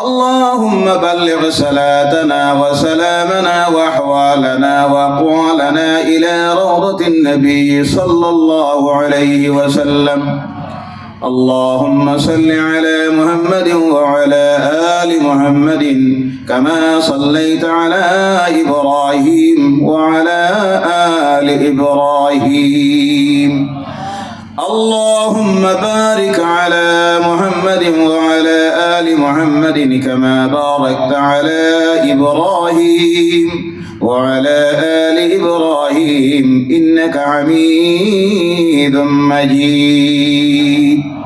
اللهم بلغ صلاتنا وسلامنا وأحوالنا وأقوالنا إلى روضة النبي صلى الله عليه وسلم. اللهم صل على محمد وعلى آل محمد كما صليت على إبراهيم وعلى آل إبراهيم. اللهم بارك على محمد وعلى آل محمد كما باركت على إبراهيم وعلى آل إبراهيم إنك حميد مجيد.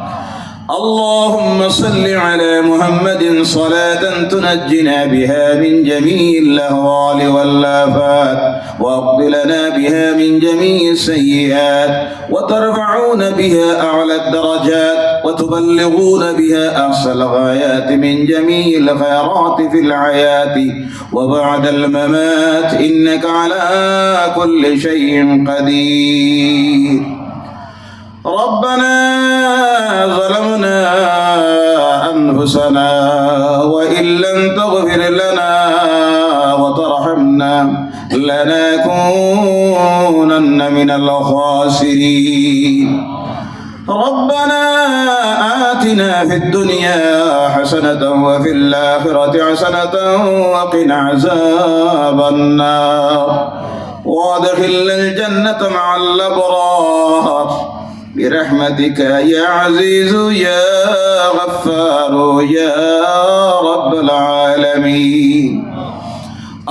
اللهم صل على محمد صلاة تنجنا بها من جميع الأهوال والآفات وأقض لنا بها من جميع السيئات وترفعون بها أعلى الدرجات وتبلغون بها أقصى الغايات من جميع الخيرات في الحياة. وبعد الممات إنك على كل شيء قدير. ربنا أنفسنا وإن لم تغفر لنا وترحمنا لنكونن من الخاسرين. ربنا آتنا في الدنيا حسنة وفي الآخرة حسنة وقنا عذاب النار. وادخلنا الجنة مع الأبرار. برحمتك يا عزيز يا غفار يا رب العالمين.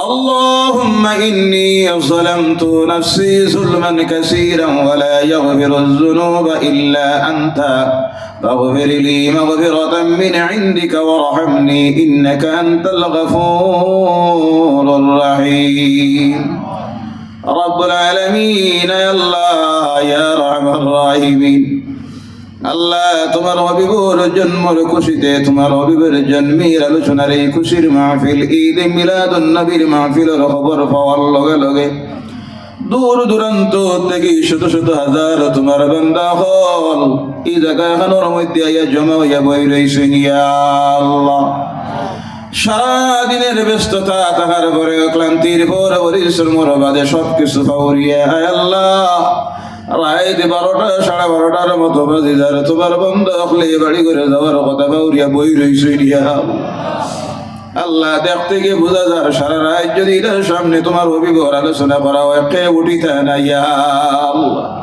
اللهم إني ظلمت نفسي ظلما كثيرا ولا يغفر الذنوب إلا أنت. فاغفر لي مغفرة من عندك وارحمني إنك أنت الغفور الرحيم. রব্বুল আলামিন আল্লাহ, ইয়া রাহমান রাহিমিন। আল্লাহ, তোমার রবিবর জন্মর খুশিতে, তোমার রবিবের জন্মের আলোচনার এই খুশির মাহফিল, ঈদ মিলাদুন নবীর মাহফিলের খবর পাওয়ার লগে লগে দূর দূরান্ত থেকে শত শত হাজার তোমার বান্দা হল, এই জায়গা এখানোর মধ্যে আইয়া জমা হইয়া বই রইছে আল্লাহ। সারাদিনের ব্যস্ততা, তাহার পরে ক্লান্তির পর পরিশ্রমর বাদে সব কিছু ফাউরিয়া আয় আল্লাহ বারোটা, সাড়ে বারোটার মতো বাজে তোমার বন্ধ বাড়ি কথা বই আল্লাহ দেখতে বোঝা যার সারা রাত যদি সামনে তোমার অভিভর আলোচনা করা হয় উঠিতে না ইয়া আল্লাহ।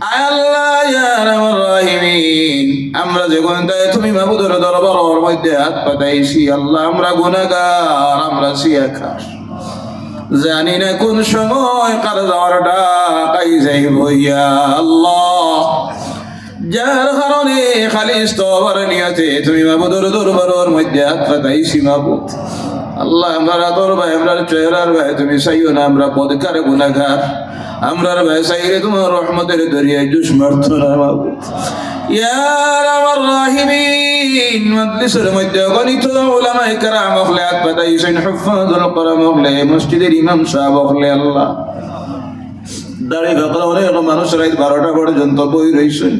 আল্লাহ ইয়া রাহমার রাহিমিন। আমরা যখন তাই তুমি মাবুদের দরবারের মধ্যে হাত পাতাইছি, আল্লাহ, আমরা গুনাহগার, আমরা সিয়াখার। জানি না কোন সময় কার যাওয়ারটা কাই যাইব ইয়া আল্লাহ। যার কারণে খালি স্তবর নিয়তে তুমি মাবুদের দরবারের মধ্যে হাত পাতাইছি মাবুদ আল্লাহ আমরা তোর ভাই আমরা চেহারার ভাই, তুমি চাইও না আমরা পদকার গুনাহগার। আমরার ভাই, চাইলে তোমার রহমতের দরিয়ায় না হুফাজুল কোরআন হলে মসজিদের ইমাম আল্লাহ। মানুষ বারোটা পর্যন্ত বই রইছেন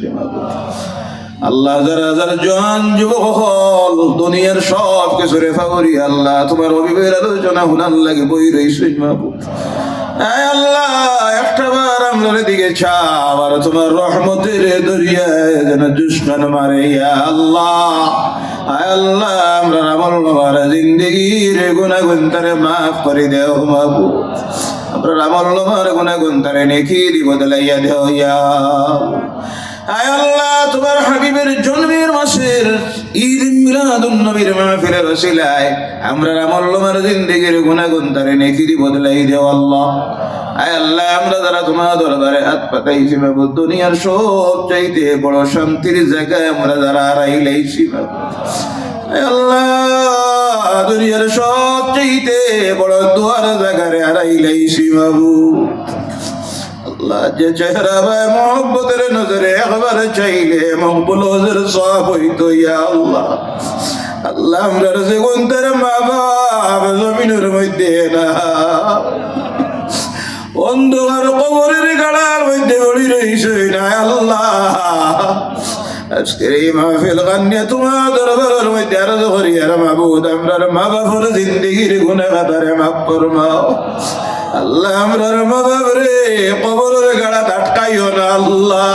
আল্লাহ হাজার হাজার জন যুবক হল দুনিয়ার সব কিছু রেফা করি, আল্লাহ তোমার অভিবের আলোচনা হুনার লাগে বই মাহবুব। আয় আল্লাহ, একটা বার আমরা দিকে আর তোমার রহমতের দরিয়ায় যেন দুশ্মন মারে আল্লাহ। আয় আল্লাহ, আমরা আমল মারা জিন্দগির গুনাগুন তারে মাফ করে দেও মাহবুব। আপনার আমল নমার গুনাগুন তারে নেকি বদলাইয়া দেও, ইয়া আয় আল্লাহ, তোমার হাবিবের জন্মের মাসের ঈদ মিলাদুন নবীর মাহফিলের রসিলায় আমরা আমল জিন্দেগির গুনাগুন তারে বদলাই দেও আয় আল্লাহ, আমরা যারা তোমার দরবারে হাত পাতাইছি বাবু দুনিয়ার সব চাইতে বড় শান্তির জায়গায় আমরা যারা হারাইলাইছি বাবু আয় আল্লাহ, দুনিয়ার সব চাইতে বড় দুয়ার জায়গায় হারাইলাইছি বাবু আল্লাহ যে চেহারা ভাই মোহব্বতের নজরে একবার চাইলে মকবুল হজের সব হইতো, ইয়া আল্লাহ। আল্লাহ আমরা জীবন তার মা বাপ জমিনের মধ্যে না। অন্ধকার কবরের গাড়ার মধ্যে বড়ি রইছে না আল্লাহ। আজকের এই মাহফিল কান্যা তোমার দরবারের মধ্যে আরজ করি, আর মাবুদ আমরার মা বাপর জিন্দিগির গুণা কাতারে মাফ ফরমাও। আল্লাহ আমরার মা বাপরে কবরের গাড়া আটকাইও না আল্লাহ।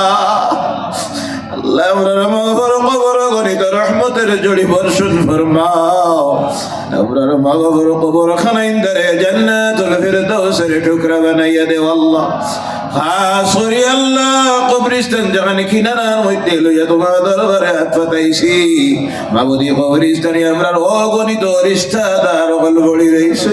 আল্লাহ আমরার মা বাবার কবর গণিত রহমতের জড়ি বর্ষণ ফরমাও। আমরার মা বাবার কবর খানাইন দারে জান্নাতুল ফিরদাউসের টুকরা বানাইয়া দেও আল্লাহ। খাস করি আল্লাহ কবরিস্তান যেখানে কিনারার মধ্যে লইয়া তোমার দরবারে হাত পাতাইছি। মাবুদি কবরিস্তানি আমরার অগণিত রিস্তাদার অকল বড়ি রইছে।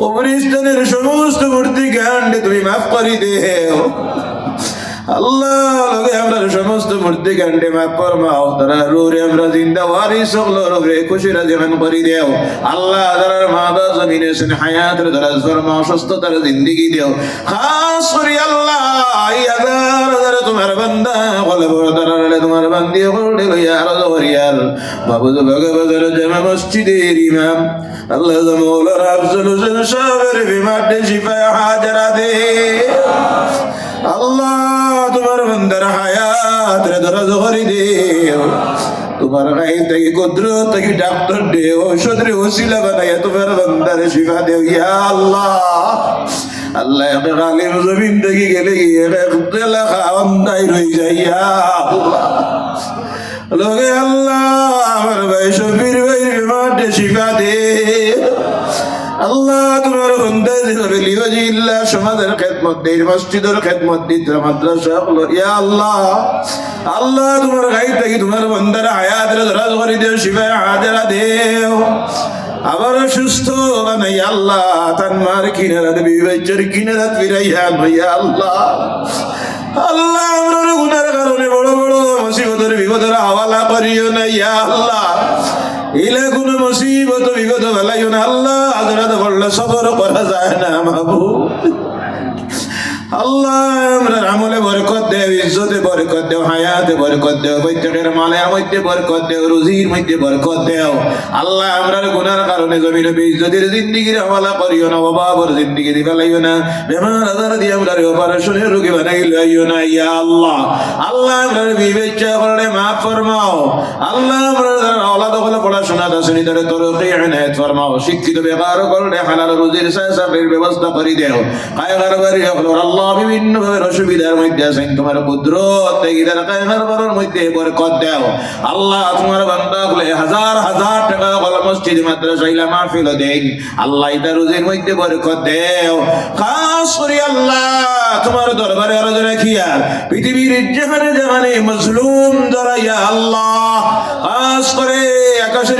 কবরিস্তানের সমস্ত মূর্তি জ্ঞান তুমি মাফ করি দেও। আল্লাহ আমরা সমস্ত মূর্তি কাণ্ডে মাফ ফরমাও তারা রুরে আমরা জিন্দা ওয়ারি সকল রুরে খুশি রাজি মান করি দেও। আল্লাহ তারা মাদা জমিনে সেন হায়াতের তারা ফরমাও সুস্থতার জিন্দিগি দেও। খাস করি আল্লাহ হাজার হাজার তোমার বান্দা, বলে বড় তারা তোমার বান্দি হলে লইয়া আরও জহরিয়ার বাবু ভগবানের জামা, মসজিদের ইমাম। আল্লাহ মৌলার আফজল হোসেন সাহেবের বিমার শিফায় হাজারা দে। আল্লাহ, তোমার বন্দার হায়াত রে ধরা জহরি দেও। তোমার গায়ে থেকে কুদ্র থেকে ডাক্তার দে ঔষধ রে ওসিলা বানাইয়া তোমার বন্দারে শিফা দেও। ইয়া আল্লাহ আল্লাহ একে গালিম জমিন থেকে গেলে গিয়ে লেখা অন্যায় রই যাই ইয়া আল্লাহ। আমার ভাই শফির ভাই বিমানে শিফা দে আল্লাহ তোমার বন্ধে হিসাবে লিওজিল্লা সমাজের খেদমত দেই মসজিদের খেদমত দিতে মাদ্রাসা হলো। ইয়া আল্লাহ আল্লাহ, তোমার গাই থেকে তোমার বন্দার হায়াত ধরা করে দেও শিবায় হাজারা দেও। আবার সুস্থ বানাই আল্লাহ তান মার কিনারাত বিবেচর কিনারাত ফিরাইয়া নইয়া আল্লাহ। আল্লাহ, আমরা গুনার কারণে বড় বড় মুসিবতের বিপদের হাওয়ালা করিও না, ইয়া আল্লাহ। ইলে কোনো মুসিবত বিপদ বেলাইও না, আল্লাহ আদরাত বললে সবর করা যায় না মাবু আল্লাহ আমরা আমলে বরকত দেও, ইজ্জতে বরকত দেও, হায়াতে বরকত দেও বৈঠকের মালের মধ্যে বরকত দেও, রুজির মধ্যে বরকত দেও। আল্লাহ আমরা গুনার কারণে জমিন বেইজ্জতের জিন্দিগির হওয়ালা করিও না, অভাবর জিন্দিগি দি ফেলাইও না, বেমার আজার দিয়ে আমরা অপারেশনের রোগী বানাই লইও না, ইয়া আল্লাহ। আল্লাহ আমরা বিবেচ্ছা করলে মাফ ফরমাও। আল্লাহ আমরা আলাদা হলে পড়াশোনা দাসনী ধরে তোর এনায়ত ফরমাও শিক্ষিত বেকার করলে হালাল রুজির সাহেবের ব্যবস্থা করে দেও। কায় কারবারি হলো, আল্লাহ বিভিন্ন অসুবিধার মধ্যে আছেন। তোমার কুদরত তেগিদার কায় কারবারের মধ্যে বরকত দেও। আল্লাহ তোমার বান্দা বলে, হাজার হাজার টাকা কল মসজিদ মাদ্রাসা ইলা মাহফিল দেন। আল্লাহ এটা রুজির মধ্যে বরকত দেও। খাস করে আল্লাহ তোমার দরবারে আরও রাখিয়া পৃথিবীর যেখানে যেখানে মজলুম ধরাইয়া আল্লাহ, খাস করে আকাশের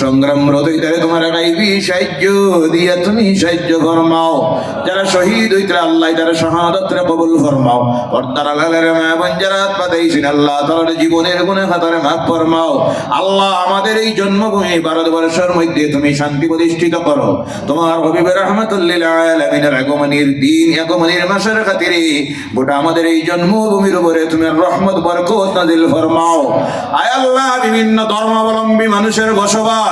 সংগ্রাম রতইতারে তোমার গাইবি সাহায্য দিয়া তুমি সাহায্য ফরমাও। যারা শহীদ হইতে আল্লাহ তারা শাহাদাতরে কবুল ফরমাও। পর্দার মা যারা আল্লাহ জীবনের গুণে ফরমাও। আল্লাহ আমাদের এই জন্মভূমি ভারতবর্ষের মধ্যে তুমি শান্তি প্রতিষ্ঠিত করো। তোমার হবিবের রহমতুল্লিল আলামিনের দিন, আগমনের মাসের খাতিরে গোটা আমাদের এই জন্মভূমির উপরে তুমি রহমত, বরকত নাজিল ফরমাও। আয় আল্লাহ, বিভিন্ন ধর্মাবলম্বী মানুষের বসবাস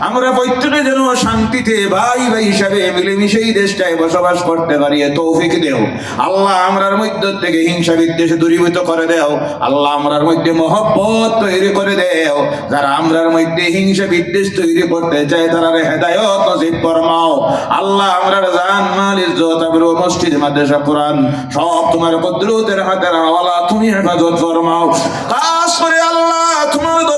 আমরা প্রত্যেকে যেন শান্তিতে ভাই ভাই হিসাবে মিলেমিশে এই দেশটায় বসবাস করতে পারি তৌফিক দেও। আল্লাহ আমরার মধ্য থেকে হিংসা বিদ্বেষ দূরীভূত করে দেও। আল্লাহ আমরার মধ্যে মহব্বত তৈরি করে দেও। যারা আমরার মধ্যে হিংসা বিদ্বেষ তৈরি করতে চায়, তারা হেদায়ত নসিব ফরমাও। আল্লাহ আমরার জান, মাল, ইজ্জত, আবরু, মসজিদ, মাদ্রাসা, কোরআন সব তোমার কুদরতের হাতের হাওয়ালা তুমি হেফাজত ফরমাও। খাস করে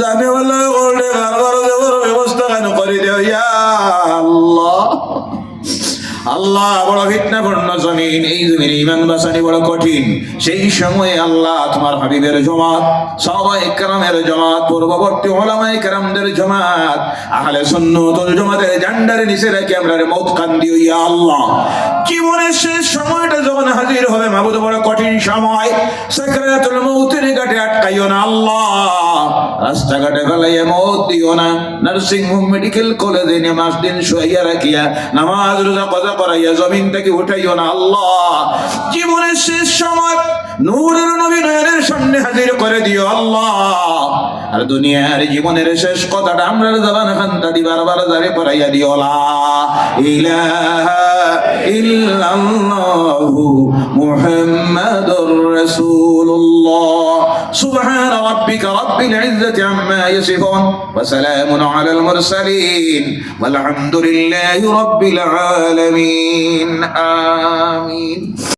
জানে বলে ব্যবস্থা করে দেও? আল্লাহ। বড় ফিতনাপূর্ণ জমিন, এই জমিন ইমান বাসানি বড় কঠিন। সেই সময়ে আল্লাহ তোমার হাবিবের জমাত, সবাই কেরামের জমাত, পূর্ববর্তী ওলামাই কেরামদের জমাত, আহলে সুন্নতুল জমাতের জান্ডারে নিচে রেখে আমরা মৌত কান্দি ইয়া আল্লাহ। জীবনের শেষ সময়টা যখন হাজির হবে মাবুদ, বড় কঠিন সময় সেক্রেতুল মৌতের ঘাটে আটকাইও না, আল্লাহ। দিও না। নার্সিং হোম, মেডিকেল দিন রাখিয়া রোজা জমিন উঠাইও না। আল্লাহ, জীবনের শেষ করে দিও আল্লাহ। দুনিয়ার জীবনের শেষ কথাটা আমরা জবান খান্তা দিবার বার জারি করাইয়া দিও إلا الله محمد رسول الله. سبحان ربك رب العزة وسلام على المرسلين والحمد لله رب العالمين. آمين.